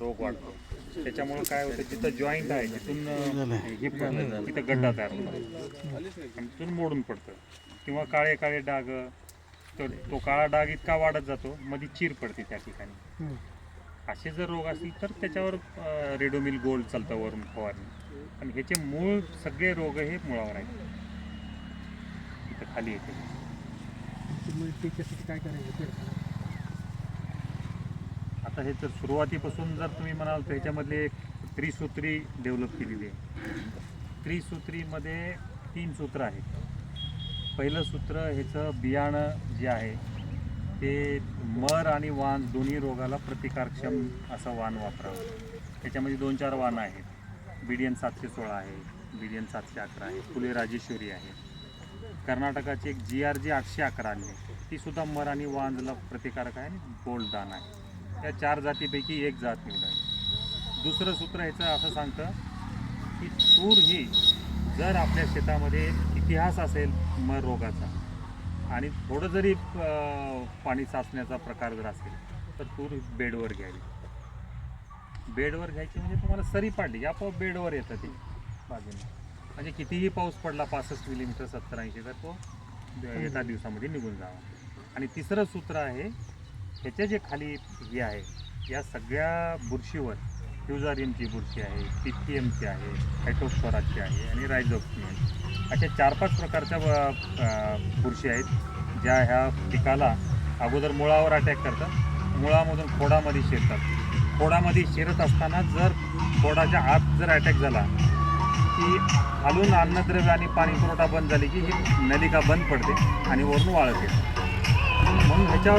रोग वाढतो. त्याच्यामुळे काय होतं जिथं जॉईंट आहे तिथून हे पडतं तिथं गड्डा तयार होतो. आणि तिथून मोडून पडतं. किंवा काळे काळे डाग तर तो काळा डाग इतका वाढत जातो मध्ये चीर पडते त्या ठिकाणी. असे जर रोग असतील तर त्याच्यावर रेडोमिल गोल्ड चालतं वरून फवारणी. पण ह्याचे मूळ सगळे रोग हे मुळावर आहेत. इथं खाली येते. काय करायचं? पेरताना हे तर सुरुवातीपासून जर तुम्ही म्हणाल तर ह्याच्यामधले एक त्रिसूत्री डेव्हलप केलेली आहे. त्रिसूत्रीमध्ये तीन सूत्र आहेत. पहिलं सूत्र ह्याचं बियाणं जे आहे ते मर आणि वाण दोन्ही रोगाला प्रतिकारक्षम असं वाण वापरावं. त्याच्यामध्ये दोन चार वाण आहेत. बीडियन सातशे सोळा आहे बीडियन सातशे अकरा आहे फुले राजेश्वरी आहे. कर्नाटकाची एक जी आर जी आठशे अकरा आली आहे. ती सुद्धा मर आणि वांजला प्रतिकारक आहे आणि गोल्ड दान आहे. त्या चार जातीपैकी एक जात निवडावी दुसरं सूत्र ह्याचं असं सांगतं की तूर ही जर आपल्या शेतामध्ये इतिहास असेल मर रोगाचा आणि थोडं जरी पाणी साचण्याचा प्रकार जर असेल तर तूर बेडवर घ्यावी. बेडवर घ्यायची म्हणजे तुम्हाला सरी पाडली या आपोआप बेडवर येतं ते बाजूने. म्हणजे कितीही पाऊस पडला पासष्ट मिलीमीटर सत्तर ऐंशी तर तो एका दिवसामध्ये निघून जावा. आणि तिसरं सूत्र आहे ह्याचे जे खाली हे आहे या सगळ्या बुरशीवर फ्युजारियमची बुरशी आहे पिथियमची आहे हायटोस्फोराची आहे आणि रायझोक्सियम अशा चार पाच प्रकारच्या बुरशी आहेत ज्या ह्या पिकाला अगोदर मुळावर अटॅक करतात. मुळामधून खोडामध्ये शिरतात. खोडामध्ये शिरत असताना जर खोडाच्या आत जर अटॅक झाला की खालून अन्नद्रव्य आणि पाणी पुरवठा बंद झाली की ही नलिका बंद पडते आणि वरून वाळत येते. म्हणून ह्याच्यावर